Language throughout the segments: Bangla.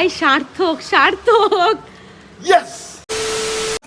ভাই সার্থক সার্থক!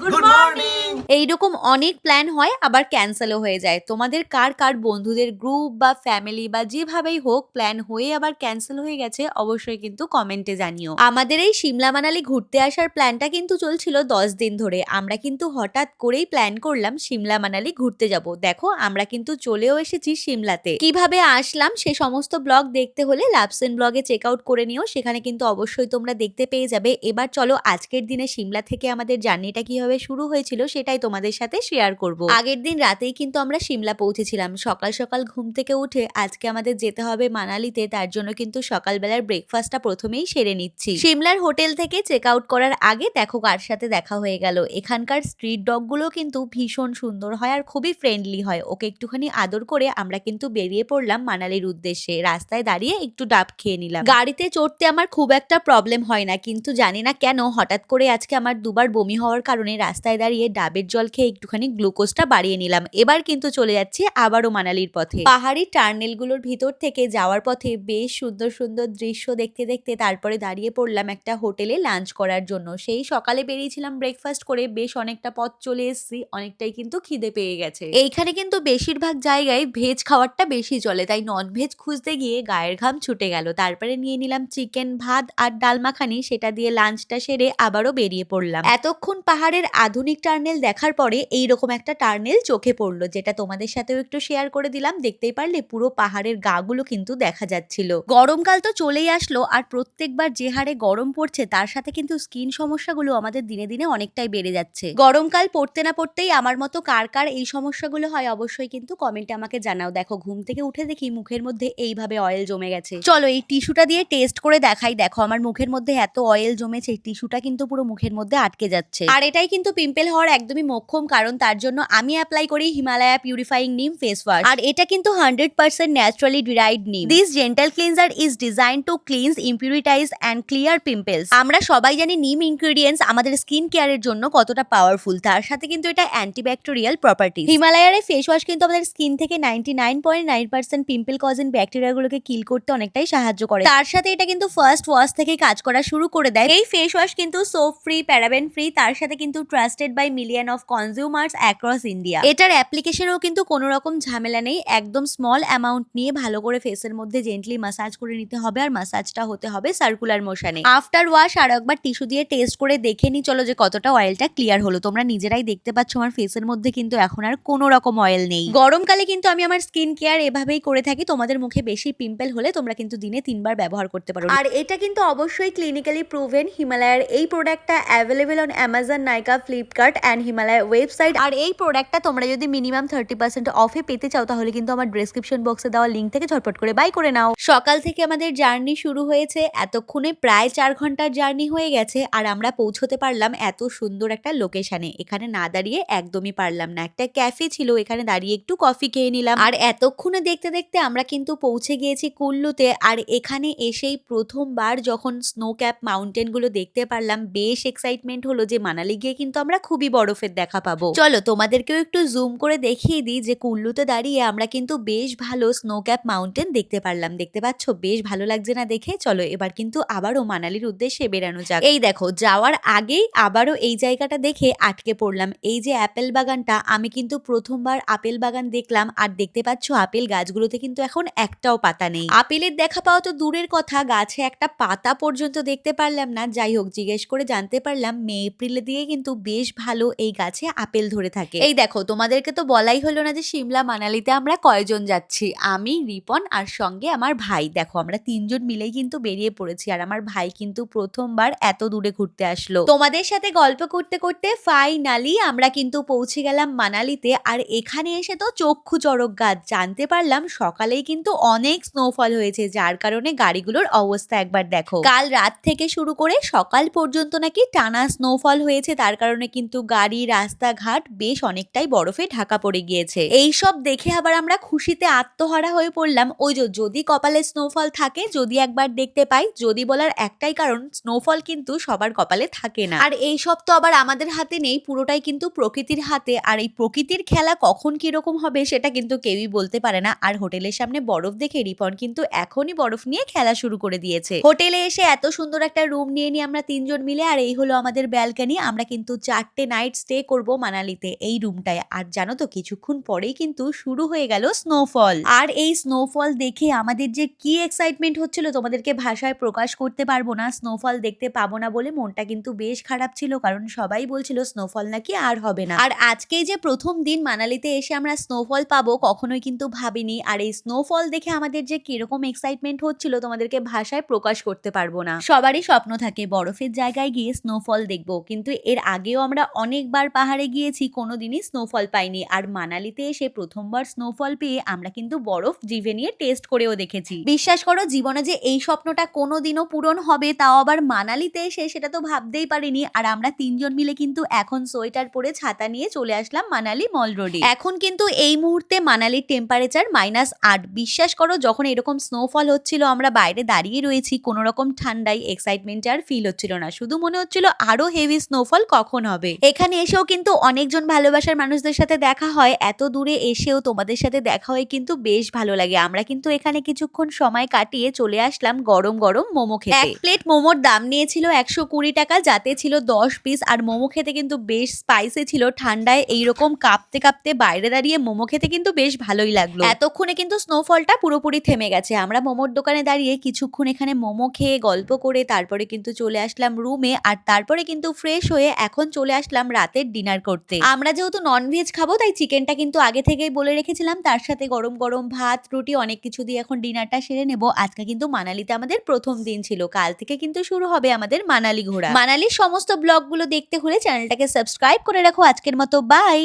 গুড মর্নিং এইরকম অনেক প্ল্যান হয়, আবার ক্যান্সেলও হয়ে যায়। তোমাদের কার কার বন্ধুদের গ্রুপ বা ফ্যামিলি বা যেভাবেই হোক প্ল্যান হয়ে আবার ক্যান্সেল হয়ে গেছে, অবশ্যই কিন্তু কমেন্টে জানিও। আমাদের এই সিমলা মানালি ঘুরতে আসার প্ল্যানটা কিন্তু চলছিল দশ দিন ধরে। আমরা কিন্তু হঠাৎ করেই প্ল্যান করলাম সিমলা মানালি ঘুরতে যাব। দেখো, আমরা কিন্তু চলেও এসেছি সিমলাতে। কীভাবে আসলাম সে সমস্ত ব্লগ দেখতে হলে লাভসেন ব্লগে চেক আউট করে নিও। সেখানে কিন্তু অবশ্যই তোমরা দেখতে পেয়ে যাবে। এবার চলো আজকের দিনে সিমলা থেকে আমাদের জার্নিটা কীভাবে শুরু হয়েছিল সেটাই তোমাদের সাথে শেয়ার করব। আগের দিন রাতেই কিন্তু আমরা সিমলা পৌঁছেছিলাম। সকাল সকাল ঘুম থেকে উঠে আজকে আমাদের যেতে হবে মানালিতে, তার জন্য কিন্তু সকালবেলার ব্রেকফাস্টটা প্রথমেই সেরে নিচ্ছি। সিমলার হোটেল থেকে চেক আউট করার আগে দেখো কার সাথে দেখা হয়ে গেল। এখানকার স্ট্রিট ডগগুলো কিন্তু ভীষণ সুন্দর হয় আর খুবই ফ্রেন্ডলি হয়। ওকে একটুখানি আদর করে আমরা কিন্তু বেরিয়ে পড়লাম মানালির উদ্দেশ্যে। রাস্তায় দাঁড়িয়ে একটু ডাব খেয়ে নিলাম। গাড়িতে চড়তে আমার খুব একটা প্রবলেম হয় না, কিন্তু জানি না কেন হঠাৎ করে আজকে আমার দুবার বমি হওয়ার কারণে রাস্তায় দাঁড়িয়ে ডাবের জল খেয়ে একটুখানি গ্লুকোজটা বাড়িয়ে নিলাম। এবার কিন্তু চলে যাচ্ছি আবারও মানালির পথে। পাহাড়ি টার্নেলগুলোর ভিতর থেকে যাওয়ার পথে বেশ সুন্দর সুন্দর দৃশ্য দেখতে দেখতে তারপরে দাঁড়িয়ে পড়লাম একটা হোটেলে লাঞ্চ করার জন্য। সেই সকালে বেরিয়েছিলাম ব্রেকফাস্ট করে বেশ অনেকটা পথ চলে এসেছি, অনেকটাই কিন্তু খিদে পেয়ে গেছে। এইখানে কিন্তু বেশিরভাগ জায়গায় ভেজ খাওয়ারটা বেশি চলে, তাই নন ভেজ খুঁজতে গিয়ে গায়ের ঘাম ছুটে গেল। তারপরে নিয়ে নিলাম চিকেন ভাত আর ডাল মাখানি, সেটা দিয়ে লাঞ্চটা সেরে আবারও বেরিয়ে পড়লাম। এতক্ষণ পাহাড়ের আধুনিক টার্নেল দেখার পরে এইরকম একটা টার্নেল চোখে পড়ল, যেটা তোমাদের সাথেও একটু শেয়ার করে দিলাম। দেখতেই পারলে পুরো পাহাড়ের গাগুলো কিন্তু দেখা যাচ্ছিল। গরমকাল তো চলেই আসলো আর প্রত্যেকবার যে হারে গরম পড়ছে, তার সাথে কিন্তু স্কিন সমস্যাগুলো আমাদের দিনে দিনে অনেকটাই বেড়ে যাচ্ছে। গরমকাল পড়তে না পড়তেই আমার মতো কার কার এই সমস্যাগুলো হয়, অবশ্যই কিন্তু কমেন্টে আমাকে জানাও। দেখো, ঘুম থেকে উঠে দেখি মুখের মধ্যে এইভাবে অয়েল জমে গেছে। চলো, এই টিস্যুটা দিয়ে টেস্ট করে দেখাই। দেখো, আমার মুখের মধ্যে এত অয়েল জমেছে টিস্যুটা কিন্তু পুরো মুখের মধ্যে আটকে যাচ্ছে। আর এটাই কিন্তু পিম্পল হওয়ার একদমই মোক্ষম, কারণ তার জন্য আমি অ্যাপ্লাই করি Himalaya purifying neem face wash আর এটা কিন্তু hundred percent naturally derived neem this gentle cleanser is design to cleanse impurities and clear pimples আমরা সবাই জানি নিম ইনগ্রিডিয়েন্টস আমাদের স্কিন কেয়ারের জন্য কতটা পাওয়ারফুল তার সাথে কিন্তু এটা অ্যান্টিব্যাকটেরিয়াল প্রপার্টি হিমালয়ার ফেস ওয়াশ কিন্তু আমাদের স্কিন থেকে ninety nine point nine percent pimple causing ব্যাকটেরিয়াগুলোকে kill করতে অনেকটাই সাহায্য করে। তার সাথে এটা কিন্তু ফার্স্ট ওয়াশ থেকে কাজ করা শুরু করে দেয়। এই ফেস ওয়াশ কিন্তু সোপ ফ্রি প্যারাবেন ফ্রি তার সাথে কিন্তু trusted by million of consumers across India এটার অ্যাপ্লিকেশনেও কিন্তু কোনো রকম ঝামেলা নেই। একদম স্মল অ্যামাউন্ট নিয়ে ভালো করে ফেসের মধ্যে জেন্টলি মাসাজ করে নিতে হবে আর মাসাজটা হতে হবে সার্কুলার মোশনে আফটার ওয়াশ আর একবার টিস্যু দিয়ে টেস্ট করে দেখে নি, চলো যে কতটা অয়েলটা ক্লিয়ার হলো। তোমরা নিজেরাই দেখতে পাচ্ছ আমার ফেসের মধ্যে কিন্তু এখন আর কোনো রকম অয়েল নেই। গরমকালে কিন্তু আমি আমার স্কিন কেয়ার এভাবেই করে থাকি, তোমাদের মুখে বেশি পিম্পল হলে তোমরা কিন্তু দিনে তিনবার ব্যবহার করতে পারো। আর এটা কিন্তু অবশ্যই ক্লিনিক্যালি প্রুভেন হিমালয়ের এই প্রোডাক্টটা available on Amazon Nykaa Flipkart and Himalaya website আর এই প্রোডাক্টটা তোমরা যদি মিনিমাম থার্টি পার্সেন্ট অফে পেতে চাও, তাহলে কিন্তু আমার ডেসক্রিপশন বক্সে দেওয়া লিঙ্ক থেকে ঝটপট করে বাই করে নাও। সকাল থেকে আমাদের জার্নি শুরু হয়েছে, এতক্ষণে প্রায় চার ঘণ্টার জার্নি হয়ে গেছে, আর আমরা পৌঁছতে পারলাম এত সুন্দর একটা লোকেশনে এখানে না দাঁড়িয়ে একদমই পারলাম না, একটা ক্যাফে ছিল, এখানে দাঁড়িয়ে একটু কফি খেয়ে নিলাম। আর এতক্ষণে দেখতে দেখতে আমরা কিন্তু পৌঁছে গিয়েছি কুল্লুতে, আর এখানে এসেই প্রথমবার যখন স্নো ক্যাপ মাউন্টেনগুলো দেখতে পারলাম, বেশ এক্সাইটমেন্ট হলো যে মানালি গিয়ে কিন্তু আমরা খুবই বরফের দেখা পাবো। চলো, তোমাদেরকেও একটু জুম করে দেখিয়ে দিই যে কুল্লুতে দাঁড়িয়ে আমরা কিন্তু বেশ ভালো স্নো ক্যাপ মাউন্টেন দেখতে পারলাম। দেখতে পাচ্ছ? বেশ ভালো লাগছে না দেখে? চলো, এবার কিন্তু আবারও মানালির উদ্দেশ্যে বেরানো যাক। এই দেখো, যাওয়ার আগেই আবারও এই জায়গাটা দেখে আটকে পড়লাম। এই যে অ্যাপেল বাগানটা, আমি কিন্তু প্রথমবার আপেল বাগান দেখলাম। আর দেখতে পাচ্ছ, আপেল গাছগুলোতে কিন্তু এখন একটাও পাতা নেই। আপেলের দেখা পাওয়া তো দূরের কথা, গাছে একটা পাতা পর্যন্ত দেখতে পারলাম না। যাই হোক, জিজ্ঞেস করে জানতে পারলাম, মে, এপ্রিলে দিয়ে কিন্তু বেশ ভালো এই গাছে আপেল ধরে থাকে। এই দেখো, তোমাদেরকে তো বলাই হলো না যে সিমলা মানালিতে আমরা কয়জন যাচ্ছি। আমি, রিপন আর সঙ্গে আমার ভাই। দেখো, আমরা তিনজন মিলেই কিন্তু বেরিয়ে পড়েছি আর আমার ভাই কিন্তু প্রথমবার এত দূরে ঘুরতে আসলো। তোমাদের সাথে গল্প করতে করতে ফাইনালি আমরা কিন্তু পৌঁছে গেলাম মানালিতে আর এখানে এসে তো চক্ষু চড়ক গাছ। জানতে পারলাম সকালেই কিন্তু অনেক স্নোফল হয়েছে, যার কারণে গাড়িগুলোর অবস্থা একবার দেখো। কাল রাত থেকে শুরু করে সকাল পর্যন্ত নাকি টানা স্নোফল হয়েছে, তার কারণে কিন্তু গাড়ি রাস্তাঘাট বেশ অনেকটাই বরফে ঢাকা পড়ে গিয়েছে। এই সব দেখে আবার আমরা খুশিতে আত্মহারা হয়ে পড়লাম। ওই যে যদি কপালে স্নোফল থাকে, যদি একবার দেখতে পাই, যদি বলার একটাই কারণ স্নোফল কিন্তু সবার কপালে থাকে না। আর এই সব তো আবার আমাদের হাতে নেই, পুরোটাই কিন্তু প্রকৃতির হাতে। আর এই প্রকৃতির খেলা কখন কীরকম হবে সেটা কিন্তু কেউই বলতে পারে না। আর হোটেলের সামনে বরফ দেখে রিপন কিন্তু এখনই বরফ নিয়ে খেলা শুরু করে দিয়েছে। হোটেলে এসে এত সুন্দর একটা রুম নিয়ে নিয়ে আমরা তিনজন মিলে, আর এই হলো আমাদের ব্যালকানি আমরা কিন্তু চারটে নাইট স্টে করব মানালিতে এই রুমটায় আর জানো তো, কিছুক্ষণ পরেই কিন্তু শুরু হয়ে গেল স্নোফল আর এই স্নোফল দেখে আমাদের যে কি এক্সাইটমেন্ট হচ্ছিল, তোমাদেরকে ভাষায় প্রকাশ করতে পারব না। স্নোফল দেখতে পাবো না বলে মনটা কিন্তু বেশ খারাপ ছিল, কারণ সবাই বলছিল স্নোফল নাকি আর হবে না। আর আজকেই যে প্রথম দিন মানালিতে এসে আমরা স্নোফল পাবো, কখনোই কিন্তু ভাবিনি। আর এই স্নোফল দেখে আমাদের যে কীরকম এক্সাইটমেন্ট হচ্ছিল, তোমাদেরকে ভাষায় প্রকাশ করতে পারব না। সবারই স্বপ্ন থাকে বরফের জায়গায় গিয়ে স্নোফল দেখব। কিন্তু এর আগেও আমরা অনেকবার পাহাড়ে গিয়েছি, কোনোদিনই স্নোফল পাইনি। আর মানালিতে এসে প্রথমবার স্নোফল পেয়ে আমরা কিন্তু বরফ জিভে নিয়ে টেস্ট করেও দেখেছি। বিশ্বাস করো, জীবনে যে এই স্বপ্নটা কোনোদিনও পূরণ হবে, তাও আবার মানালিতে এসে সেটা তো ভাবতেই পারিনি। আর আমরা তিনজন মিলে কিন্তু এখন সোয়েটার পরে ছাতা নিয়ে চলে আসলাম মানালি মল রোডে। এখন কিন্তু এই মুহূর্তে মানালির টেম্পারেচার মাইনাস আট। বিশ্বাস করো, যখন এরকম স্নোফল হচ্ছিল, আমরা বাইরে দাঁড়িয়ে রয়েছি কোনো রকম ঠান্ডায় এক্সাইটমেন্ট আর ফিল হচ্ছিল না। শুধু মনে হচ্ছিল আরও হেভি স্নোফল কখন হবে। এখানে এসেও কিন্তু অনেকজন ভালোবাসার মানুষদের সাথে দেখা হয়। এত দূরে এসেও তোমাদের সাথে দেখা হয়ে কিন্তু বেশ ভালো লাগে। আমরা কিন্তু এখানে কিছুক্ষণ সময় কাটিয়ে চলে আসলাম গরম গরম মোমো খেতে। এক প্লেট মোমোর দাম নিয়েছিল একশো কুড়ি টাকা যাতে ছিল দশ পিস আর মোমো খেতে কিন্তু বেশ স্পাইসি ছিল। ঠান্ডায় এইরকম কাঁপতে কাঁপতে বাইরে দাঁড়িয়ে মোমো খেতে কিন্তু বেশ ভালোই লাগল। এতক্ষণে কিন্তু স্নোফলটা পুরোপুরি থেমে গেছে। আমরা মোমোর দোকানে দাঁড়িয়ে কিছুক্ষণ এখানে মোমো খেয়ে গল্প করে তারপরে কিন্তু চলে আসলাম রুমে আর তারপরে কিন্তু ফ্রেশ হয়ে এখন চলে আসলাম রাতের ডিনার করতে। আমরা যেহেতু ননভেজ খাব তাই চিকেনটা কিন্তু আগে থেকেই বলে রেখেছিলাম। তার সাথে গরম গরম ভাত রুটি অনেক কিছু দিয়ে এখন ডিনারটা সেরে নেব। আজকে কিন্তু মানালিতে আমাদের প্রথম দিন ছিল। কাল থেকে কিন্তু শুরু হবে আমাদের মানালি ঘোরা। মানালির সমস্ত ব্লগগুলো দেখতে হলে চ্যানেলটাকে সাবস্ক্রাইব করে রাখো। আজকের মতো বাই